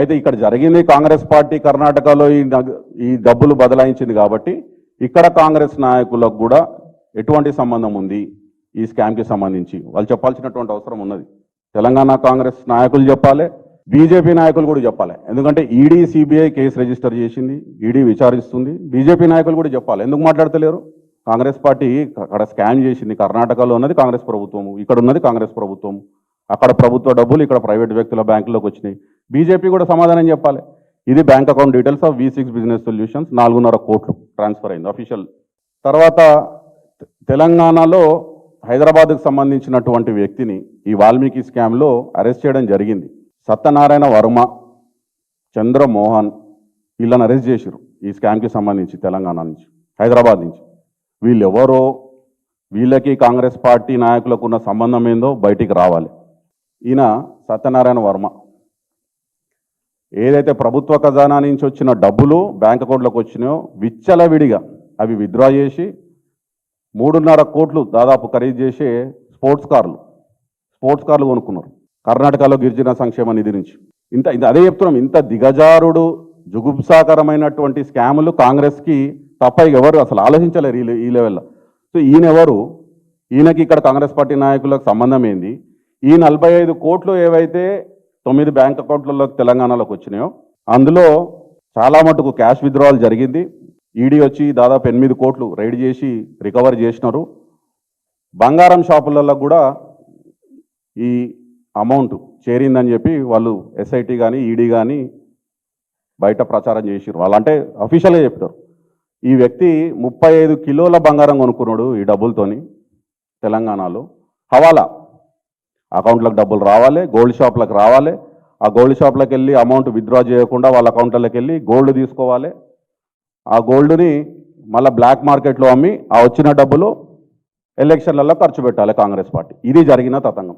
అయితే ఇక్కడ జరిగింది కాంగ్రెస్ పార్టీ కర్ణాటకలో ఈ ఈ డబ్బులు బదలాయించింది కాబట్టి ఇక్కడ కాంగ్రెస్ నాయకులకు కూడా ఎటువంటి సంబంధం ఉంది ఈ స్కామ్కి సంబంధించి? వాళ్ళు చెప్పాల్సినటువంటి అవసరం ఉన్నది. తెలంగాణ కాంగ్రెస్ నాయకులు చెప్పాలి బీజేపీ నాయకులు కూడా చెప్పాలి. ఎందుకంటే ఈడీ సిబిఐ కేసు రిజిస్టర్ చేసింది ఈడీ విచారిస్తుంది బీజేపీ నాయకులు కూడా చెప్పాలి. ఎందుకు మాట్లాడతలేరు? కాంగ్రెస్ పార్టీ అక్కడ స్కామ్ చేసింది కర్ణాటకలో ఉన్నది కాంగ్రెస్ ప్రభుత్వము ఇక్కడ ఉన్నది కాంగ్రెస్ ప్రభుత్వం అక్కడ ప్రభుత్వ డబ్బులు ఇక్కడ ప్రైవేట్ వ్యక్తుల బ్యాంకులోకి వచ్చినాయి. బీజేపీ కూడా సమాధానం చెప్పాలి. ఇది bank account details of V six business solutions. నాలుగున్నర కోట్లు ట్రాన్స్ఫర్ అయింది అఫీషియల్. తర్వాత తె- తెలంగాణలో హైదరాబాద్కు సంబంధించినటువంటి వ్యక్తిని ఈ వాల్మీకి స్కామ్లో అరెస్ట్ చేయడం జరిగింది. సత్యనారాయణ వర్మ చంద్రమోహన్ వీళ్ళని అరెస్ట్ చేశారు ఈ స్కామ్కి సంబంధించి తెలంగాణ నుంచి హైదరాబాద్ నుంచి. వీళ్ళెవరో వీళ్ళకి కాంగ్రెస్ పార్టీ నాయకులకు ఉన్న సంబంధం ఏందో బయటికి రావాలి. ఈయన సత్యనారాయణ వర్మ. ఏదైతే ప్రభుత్వ ఖజానా నుంచి వచ్చిన డబ్బులు బ్యాంక్ అకౌంట్లోకి వచ్చినాయో విచ్చలవిడిగా అవి విత్డ్రా చేసి మూడున్నర కోట్లు దాదాపు ఖరీదు చేసే స్పోర్ట్స్ కార్లు స్పోర్ట్స్ కార్లు కొనుక్కున్నారు. కర్ణాటకలో గిరిజన సంక్షేమ నిధి నుంచి. ఇంత ఇంత అదే చెప్తున్నాం ఇంత దిగజారుడు జుగుప్సాకరమైనటువంటి స్కాములు కాంగ్రెస్కి తప్ప ఎవరు అసలు ఆలోచించలేరు ఈ ఈ లెవెల్లో. సో ఈయన ఎవరు? ఈయనకి ఇక్కడ కాంగ్రెస్ పార్టీ నాయకులకు సంబంధం ఏంది? ఈ నలభై ఐదు కోట్లు ఏవైతే తొమ్మిది బ్యాంక్ అకౌంట్లలోకి తెలంగాణలోకి వచ్చినాయో అందులో చాలా మటుకు క్యాష్ విత్డ్రావల్ జరిగింది. ఈడీ వచ్చి దాదాపు ఎనిమిది కోట్లు రైడ్ చేసి రికవర్ చేసినారు. బంగారం షాపులలో కూడా ఈ అమౌంట్ చేరిందని చెప్పి వాళ్ళు ఎస్ఐటి కానీ ఈడీ కానీ బయట ప్రచారం చేసిరు వాళ్ళంటే అఫీషియల్గా చెప్తారు. ఈ వ్యక్తి ముప్పై ఐదు కిలోల బంగారం కొనుక్కున్నాడు ఈ డబ్బులతోని తెలంగాణలో. హవాలా అకౌంట్లకు డబ్బులు రావాలి గోల్డ్ షాప్లకు రావాలి. ఆ గోల్డ్ షాప్లకు వెళ్ళి అమౌంట్ విత్డ్రా చేయకుండా వాళ్ళ అకౌంట్లకు వెళ్ళి గోల్డ్ తీసుకోవాలి. ఆ గోల్డ్ని మళ్ళీ బ్లాక్ మార్కెట్లో అమ్మి ఆ వచ్చిన డబ్బులు ఎలక్షన్లలో ఖర్చు పెట్టాలి కాంగ్రెస్ పార్టీ. ఇది జరిగిన తతంగం.